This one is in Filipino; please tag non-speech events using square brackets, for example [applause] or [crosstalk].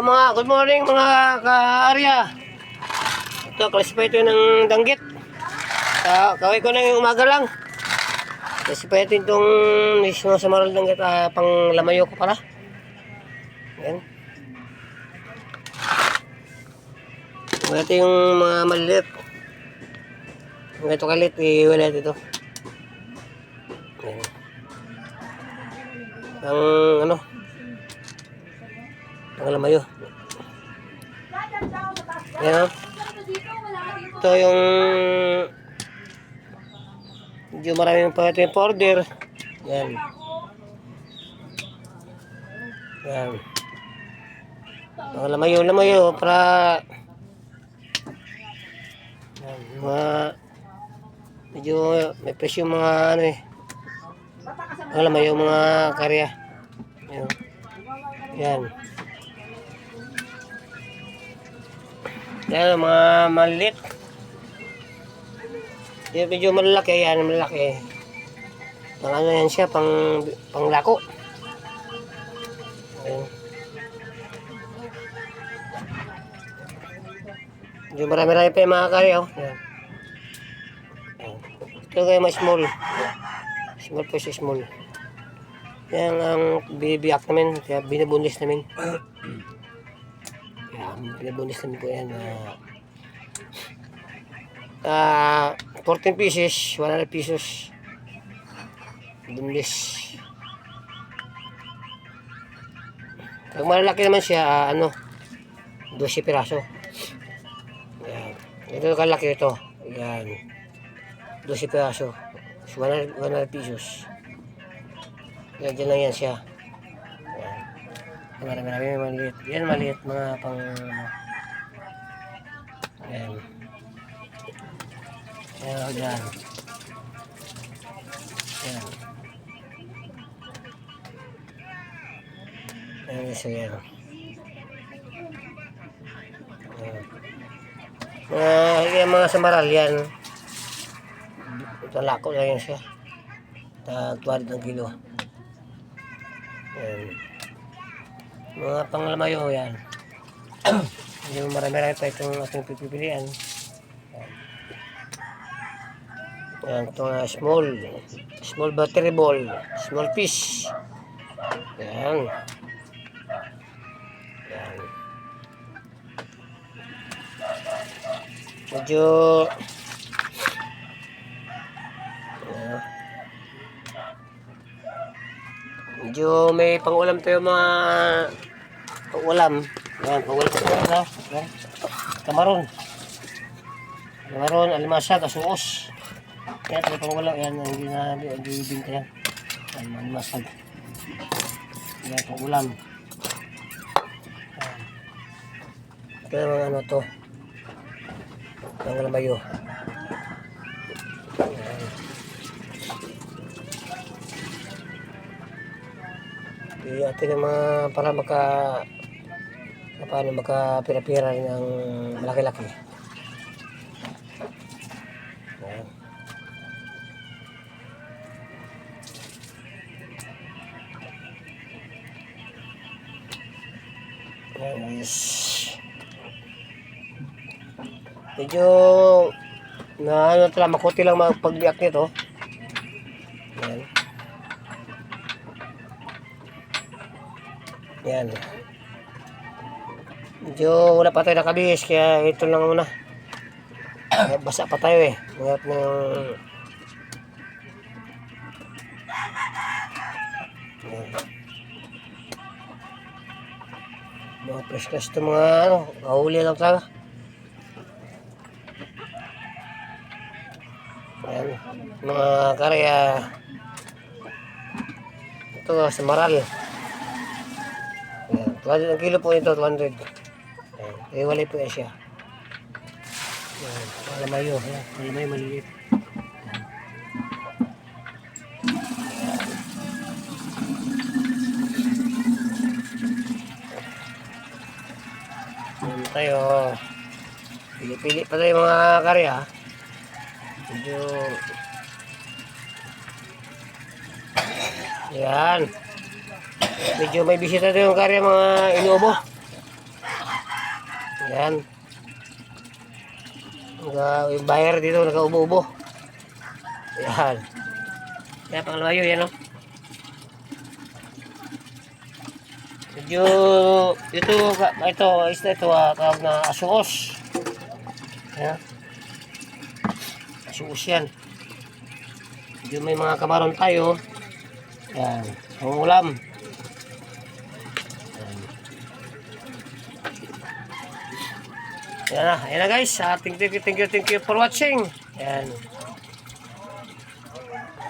Mga good morning mga ka-area. Ito, classify ito ng danggit. Uh, kaway ko na yung umaga lang. Classify ito itong mismo sa maral danggit. ah, pang lamayo ko pala. Yan. Ito yung mga maliit. Mga ito kalit, iwala ito. Yan. Ang ano, ang lamayo. Yan o. Ito yung medyo maraming pa ito yung order. Yan. Yan. Ang lamayo, lamayo para yan, mga medyo may presyo mga ano eh. Ang lamayo mga karya. Yan. Yan. Yan, mga maliit. Yung medyo malaki, yan, malaki. Pang ano yan siya, pang, pang lako. Ayan. Medyo marami-rami pa yung mga kari, oh. Yan. Ito kayo mas small. Small po siya small. Yan ang bibiyak namin, kaya binabundis namin. Pinabunis namin po yan. Ah, uh, 14 pieces, 100 pesos. Bunlis. Pag malalaki naman siya, ah, ano, 12 piraso. Yan. Ito kalaki ito. Yan. 12 piraso. 100, 100 pesos. Yan, dyan lang yan siya. Marami marami maliit. Yan maliit mga pang Yan. Yan o dyan. Yan. Yan isa yan. Mga, yan mga samaral yan. Ito lako na yan siya. Tagtuwad ng kilo. Yan. Mga panglamayo yan. [clears throat] Hindi mo marami-rami pa itong ating pipilian. Yan, ito na small. Small battery ball. Small fish. Yan. Yan. Medyo. Medyo may pangulam tayo mga pangulam. Yan, pangulam tayo na. Yan. Kamaron. Kamaron, alimasa, kasuos. Yan, tayo pangulam. Yan, hindi na, hindi binta yan. Yan, alimasag. Yan, pangulam. Yan. Ito yung mga ano to. Pangulam bayo. Yan. Di atin ang mga para maka paano makapira-pira rin ang malaki-laki. Ayan. Ayan, guys. Medyo na ano tala makuti lang magpagliak nito. Ayan. Yan. Medyo wala pa tayo nakabihis, kaya ito lang muna. Basa pa tayo eh. Mga ng... Yan. Mga fresh-fresh ito mga ano, kahuli lang talaga. Yan. Mga karya. Ito sa maral. Ayan, 200 ang kilo po ito, 200. Ayan, eh, walay po yan siya. Ayan, malamayo, ayan, malamayo maliliit. Ayan tayo. Pili-pili pa tayo mga karya. Medyo... Yan. Medyo may bisita tayo yung karya mga inuobo. Yan. Naka, yung buyer dito nagaubo-ubo. Yan. Yan, pangalayo yan, no? Medyo, ito, ito, isda ito, ah, tawag na asuos. Yan. Asuos yan. Medyo may mga kamaron tayo. Yan, ang ulam. Yan na, yan na guys. Ah, thank you, thank you, thank you for watching. Yan.